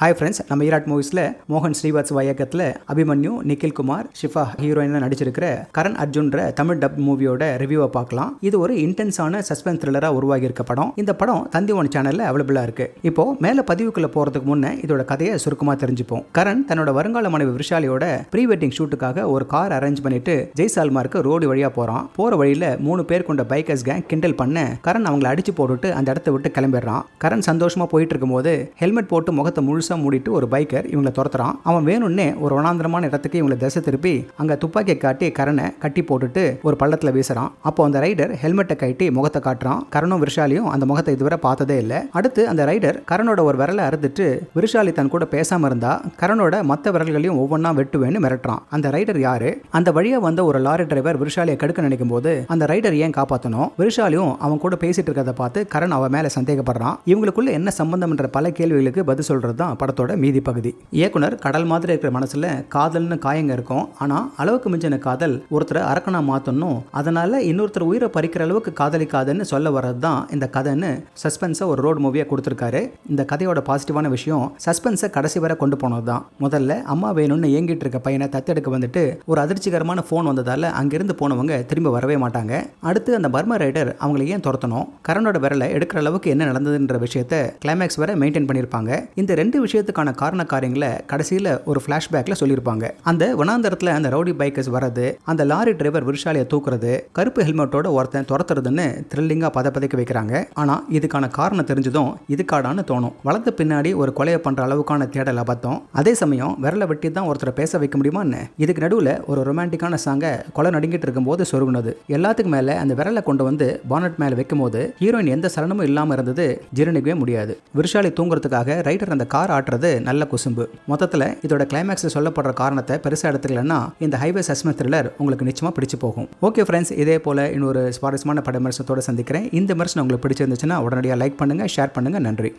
Hi friends நம்ம ஈராட் மூவிஸில் மோகன் ஸ்ரீவாத்சவா இயக்கத்தில் அபிமன்யு நிக்கில் குமார் ஷிஃபா ஹீரோயினாக நடிச்சிருக்கிற கரண் அர்ஜுன்ற தமிழ் டப் மூவியோட ரிவ்யூவை பார்க்கலாம். இது ஒரு இன்டென்ஸான சஸ்பென்ஸ் த்ரில்லராக உருவாகி இருக்க படம். இந்த படம் தந்தி ஒன் சேனலில் அவைலபிளாக இருக்கு. இப்போ மேலே பதிவுக்குள்ள போகிறதுக்கு முன்னே இதோட கதையை சுருக்கமாக தெரிஞ்சுப்போம். கரண் தன்னோட வருங்கால மனைவி விஷாலியோட ப்ரீ வெட்டிங் ஷூட்டுக்காக ஒரு கார் அரேஞ்ச் பண்ணிட்டு ஜெய்சால்மார்க்கு ரோடு வழியாக போகிறான் போகிற வழியில் மூணு பேர் கொண்ட பைக்கர்ஸ் கேங் கிண்டல் பண்ண கரண் அவங்களை அடிச்சு போட்டுட்டு அந்த இடத்த விட்டு கிளம்பிடுறான். கரண் சந்தோஷமாக போயிட்டு இருக்கும்போது ஹெல்மெட் போட்டு முகத்தை முழுசாக மூடிட்டு ஒரு பைக்கர் இவங்களை துரத்துறான். அவன் வேணும்னே ஒரு வனாந்திரமான இடத்துக்கு இவங்களை திசை திருப்பி அங்கே துப்பாக்கியை காட்டி கரனை கட்டி போட்டுட்டு ஒரு பள்ளத்தில் வீசுறான். அப்போ அந்த ரைடர் ஹெல்மெட்டை கட்டி முகத்தை காட்டுறான். கரணும் விஷாலியும் அந்த முகத்தை இதுவரை பார்த்ததே இல்லை. அடுத்து அந்த ரைடர் கரனோட ஒரு விரலை அறுத்துட்டு விஷாலி தன் கூட பேசாமல் இருந்தா கரனோட மற்ற விரல்களையும் ஒவ்வொன்றா வெட்டுவேன்னு மிரட்டுறான். அந்த ரைடர் யாரு? அந்த வழியாக வந்த ஒரு லாரி டிரைவர் விஷாலியை கடுக்க நினைக்கும் போது அந்த ரைடர் ஏன் காப்பாற்றணும் விஷாலியும் அவன் கூட பேசிட்டு இருக்கிறத பார்த்து கரண் அவன் மேலே சந்தேகப்படுறான். இவங்களுக்குள்ள என்ன சம்பந்தம்ன்ற பல கேள்விகளுக்கு பதில் சொல்றது தான் படத்தோட மீதி பகுதி. இயக்குனர் கடல் மாதிரி இருக்கிற மனசுல காதல்னு காயங்க இருக்கும். ஆனா அளவுக்கு மிஞ்சின காதல் ஒருத்தரை அரக்கனா மாத்தணும். அதனால இன்னொருத்தர் உயிரை பறிக்கிற அளவுக்கு காதலிக்காதுன்னு சொல்ல வர்றது தான் இந்த கதைன்னு சஸ்பென்ஸை ஒரு ரோடு மூவியாக கொடுத்துருக்காரு. இந்த கதையோட பாசிட்டிவான விஷயம் சஸ்பென்ஸை கடைசி வரை கொண்டு போனது தான் முதல்ல அம்மா வேணும்னு ஏங்கிட்டு இருக்க பையனை தத்தெடுக்க வந்துட்டு ஒரு அதிர்ச்சிகரமான ஃபோன் வந்ததால அங்கிருந்து போனவங்க திரும்ப வரவே மாட்டாங்க. அடுத்து அந்த பர்மா ரைடர் அவங்களை ஏன் துரத்தணும்? கரனோட விரலை எடுக்கிற அளவுக்கு என்ன நடந்ததுன்ற விஷயத்த கிளைமேக்ஸ் வரை மெயின்டைன் பண்ணியிருப்பாங்க. இந்த ரெண்டு விஷயத்துக்கான காரண காரியங்களை கடைசியில் ஒரு ஃப்ளாஷ்பேக்கில் சொல்லியிருப்பாங்க. அந்த வனாந்தரத்தில் அந்த ரவுடி பைக்கர்ஸ் வர்றது அந்த லாரி டிரைவர் விருஷாலியை தூக்குறது கருப்பு ஹெல்மெட்டோட ஒருத்தன் துரத்துறதுன்னு த்ரில்லிங்காக பத பதைக்க வைக்கிறாங்க. ஆனால் இதுக்கான காரணம் தெரிஞ்சதும் இதுக்காடான்னு தோணும். வளர்த்த பின்னாடி ஒரு கொலையை பண்ணுற அளவுக்கான தேடல் அபத்தம். அதே சமயம் விரலை வெட்டி தான் ஒருத்தரை பேச வைக்க முடியுமான்னு இதுக்கு நடுவில் ஒரு ரொமான்டிக்கான சாங்கை கொலை நடுங்கிட்டு இருக்கும்போது சொருகுனது. எல்லாத்துக்கும் மேலே அந்த விரலை கொண்டு வந்து பானட் மேலே வைக்கும்போது ஹீரோயின் எந்த சலனமும் இல்லாமல் இருந்தது ஜீரணிக்கவே முடியாது. விருஷாலி தூங்குறதுக்காக ரைடர் அந்த கார் காட்டுறது நல்ல குசும்பு. மொத்தத்தில் இதோட கிளைமேக்ஸ் சொல்லப்படுற காரணத்தை பெருசாக எடுத்துக்கலன்னா இந்த ஹைவே சஸ்மெண்ட் த்ரில்லர் உங்களுக்கு நிச்சயமாக பிடிச்சு போகும். ஓகே ஃப்ரெண்ட்ஸ் இதே போல் இன்னொரு சுவாரஸ்யமான பட விமர்சனத்தோடு சந்திக்கிறேன். இந்த விமர்சனம் உங்களுக்கு பிடிச்சிருந்துச்சுன்னா உடனடியாக லைக் பண்ணுங்கள் ஷேர் பண்ணுங்கள் நன்றி.